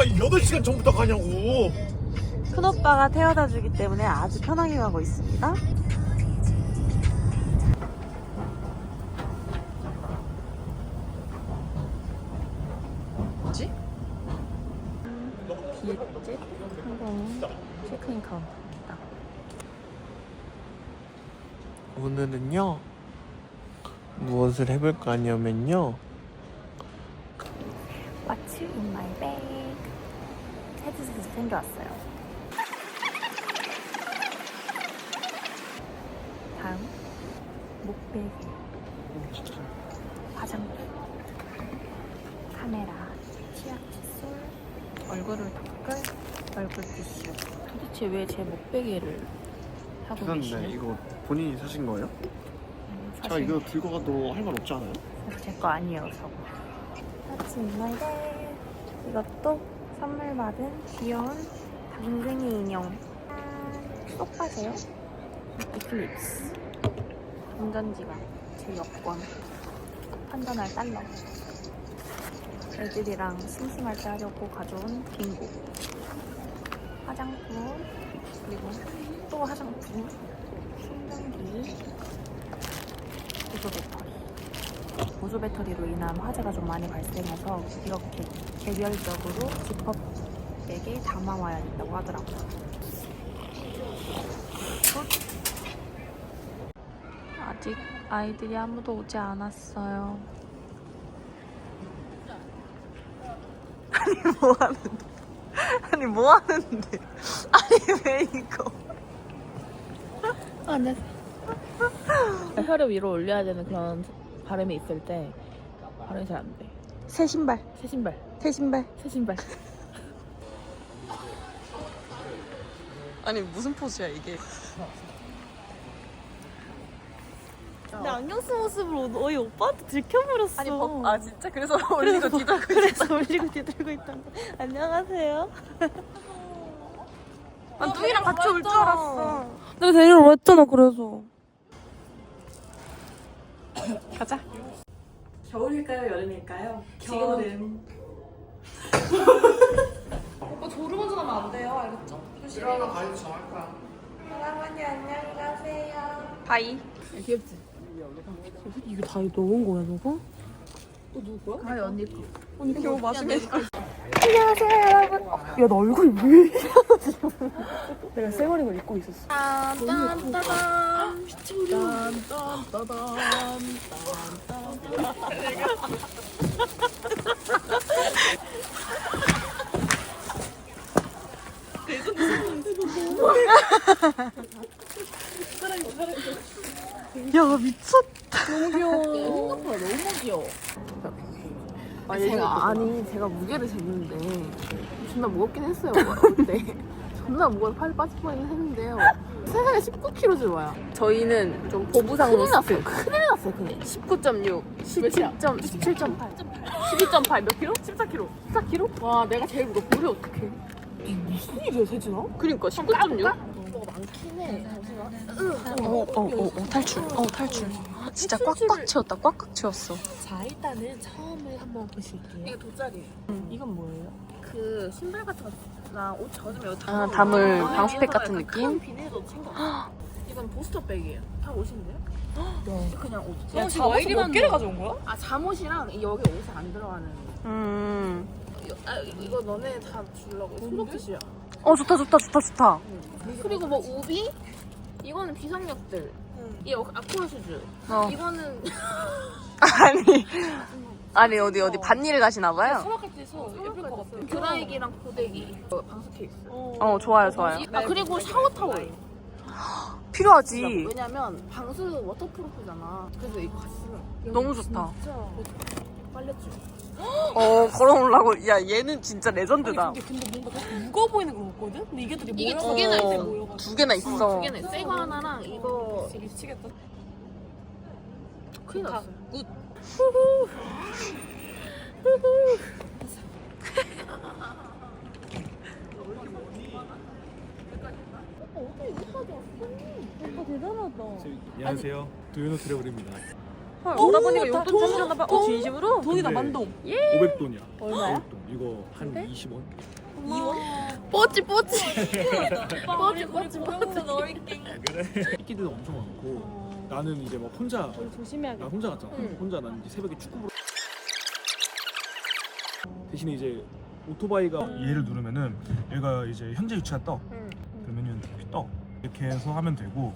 오빠가 8시간 전부터 가냐고. 큰 오빠가 태워다 주기 때문에 아주 편하게 가고 있습니다. 뭐지? 비엣젯 항공 체크인 카운터입니다. 오늘은요. 무엇을 해볼 거냐면요. What's in my bag? 헤드셋이 챙겨왔어요. 다음 목베개, 화장품, 카메라, 치약 칫솔, 얼굴을 닦을 얼굴 티슈. 도대체 왜 제 목베개를 하고 죄송한데 계시죠? 이거 본인이 사신 거예요? 음, 제가 사실 이거 들고 가도 할 말 없지 않아요? 제거 아니어서. What's in my bag? 이것도 선물 받은 귀여운 당근이 인형. 쏙 빠세요. 이클립스. 운전지가 제 여권. 판단할 달러. 애들이랑 심심할 때 하려고 가져온 빙고. 화장품. 그리고 또 화장품. 충전기. 보조 배터 리. 보조 배터리로 인한 화재가 좀 많이 발생해서 이렇게 개별적으로 지퍼백에 담아와야 된다고 하더라고요. 아직 아이들이 아무도 오지 않았어요. 아니 뭐 하는데? 아니 뭐 하는데? 아니 왜 이거? 안 됐어. 혀를 위로 올려야 되는 그런 발음이 있을 때 발음이 잘 안 돼. 새 신발, 새 신발, 새 신발. 새 신발. 아니 무슨 포즈야 이게? 내 안경 쓴 모습으로 너희 오빠한테 들켜버렸어. 아니 버, 아 진짜 그래서 올리고 뒤돌고 그래서 올리고 뒤들고 있던 거. 안녕하세요. 아, 뚱이랑 같이 올 줄 알았어. 내가 데리러 왔잖아, 그래서. 가자. 겨울일까요, 여름일까요? 겨울은. 어, 졸음 운전하면 안 돼요, 알겠죠? 일어나 가야지 정할 거야. 할아버지 안녕히 가세요. 바이. 귀엽지? 이게 다 넣은 거야, 너가? 또 누구야? 아, 언니 거. 언니 겨우 마시멜로. 안녕하세요, 여러분. 야, 나 얼굴이 왜 이래? 내가 쌩얼인 입고 있었어. 딴딴따단. 딴딴따단. 야 미쳤다. 너무 귀여워. 생각보다 너무 귀여워. 아, 제가 아니 제가 무게를 쟀는데 존나 무겁긴 했어요 그때 존나 무거워 팔 빠질 뻔 했는데요 세상에 19kg 와요 저희는 좀 보부상 큰일. 났어요 큰일 났어요 큰일 19.6, 17.8, 17.8. 12.8 몇 킬로? 14킬로 14킬로? 와 내가 제일 우리 어떡해 이게 무슨 일이야 세진아? 그러니까 19.6. 뭐가 많긴 해 어, 어, 어, 어, 탈출. 어, 탈출. 진짜 꽉꽉 채웠다. 꽉꽉 채웠어. 자 일단은 처음에 한번 보실게요 이게 돗자리예요 이건 뭐예요? 그 신발 같은 거나 옷 젖으면 여기 아, 담을 거. 방수팩 같은 약간 느낌? 큰 비닐도 챙겨 이건 보스터 백이에요 다 옷인데요? 네 그냥 옷 야, 잠옷 몇 개를 가져온 거야? 아 잠옷이랑 이 여기 옷에 안 들어가는 음. 이- 아 이거 너네 다 주려고 소독티슈야 어, 좋다, 좋다, 좋다, 좋다. 그리고 뭐 우비 이거는 비상약들 이 아쿠아 슈즈 어. 이거는 아니. 아니, 어디, 어디, 반일 가시나 봐요. 수락할 때 있어. 예쁠 것 같아. 드라이기랑 고데기 어, 방수 케이스 어, 좋아요, 좋아요. 아 그리고 샤워 타월 필요하지. 왜냐면 방수 워터프루프잖아 그래서 이거 갔으면 너무 좋다. 빨래줄 어, 걸어오려고. 야, 얘는 진짜 레전드다. 근데, 근데 뭔가 더 무거워 보이는 거 같거든? 근데 이게 들이 이게 모여서 두 개나 있어, 어, 모여가지고. 두 개나 있어. 두 개는 새거 하나랑 이거 진짜 미치겠다. 큰일 났어 굿. 안녕하세요. 두유노 트래블입니다. 헐 오, 오라버니가 나 용돈 돈, 찾으셨나 봐. 어 돈. 진심으로? 돈이다 근데- 만동. 500돈이야. 얼마야? 500돈. 이거 한 20원? 뽀찌 뽀찌. 뽀지 뽀지 뽀지 넣을게. 끼들도 엄청 많고 나는 이제 막 혼자 나 조심해야겠다. 혼자 갔잖아. 혼자 난 이제 새벽에 축구 보러 대신에 이제 오토바이가 얘를 누르면은 얘가 이제 현재 위치가 떠. 그러면은 이렇게 떠. 이렇게 해서 하면 되고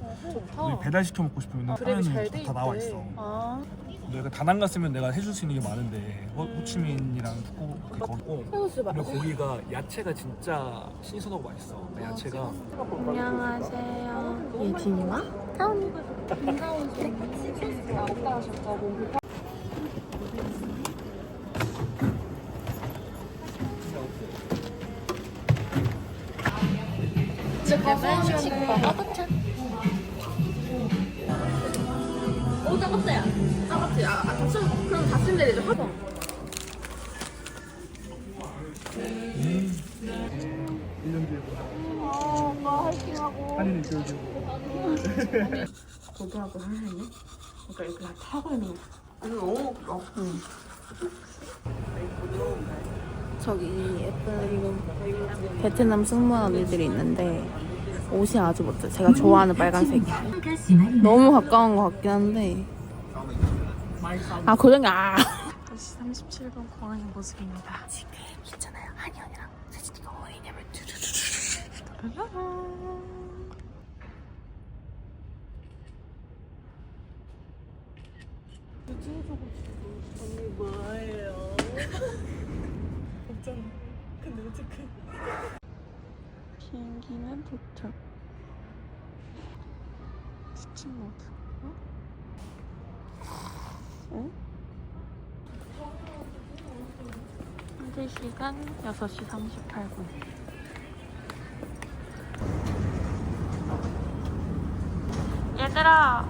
우리 배달 시켜 먹고 싶으면 화면이 다 나와 있어. 아. 내가 다낭 갔으면 내가 해줄 수 있는 게 많은데 호, 호치민이랑 푸꾸 그 거고. 근데 거기가 야채가 진짜 신선하고 맛있어. 야채가. 안녕하세요. 예진이와 타운이. 지금은 식버거 도착. 오 작았어요. 작았지. 아, 아 다친 그럼 다친 데리죠 하고. 고등학교 선생님? 그러니까 이렇게 다 타고 있는 거. 이거 너무 웃겨. 저기 예쁜 베트남 승무원 언니들이 있는데 옷이 아주 멋져요. 제가 좋아하는 빨간색이. 너무 가까운 것 같긴 한데. 아, 고정이 아. 37번 공항의 모습입니다. 지금 있잖아요. 한현이랑 세진이가 어디냐면 비행기는 도착. 스킨 모드. 어? 현재 시간 6시 38분. 얘들아,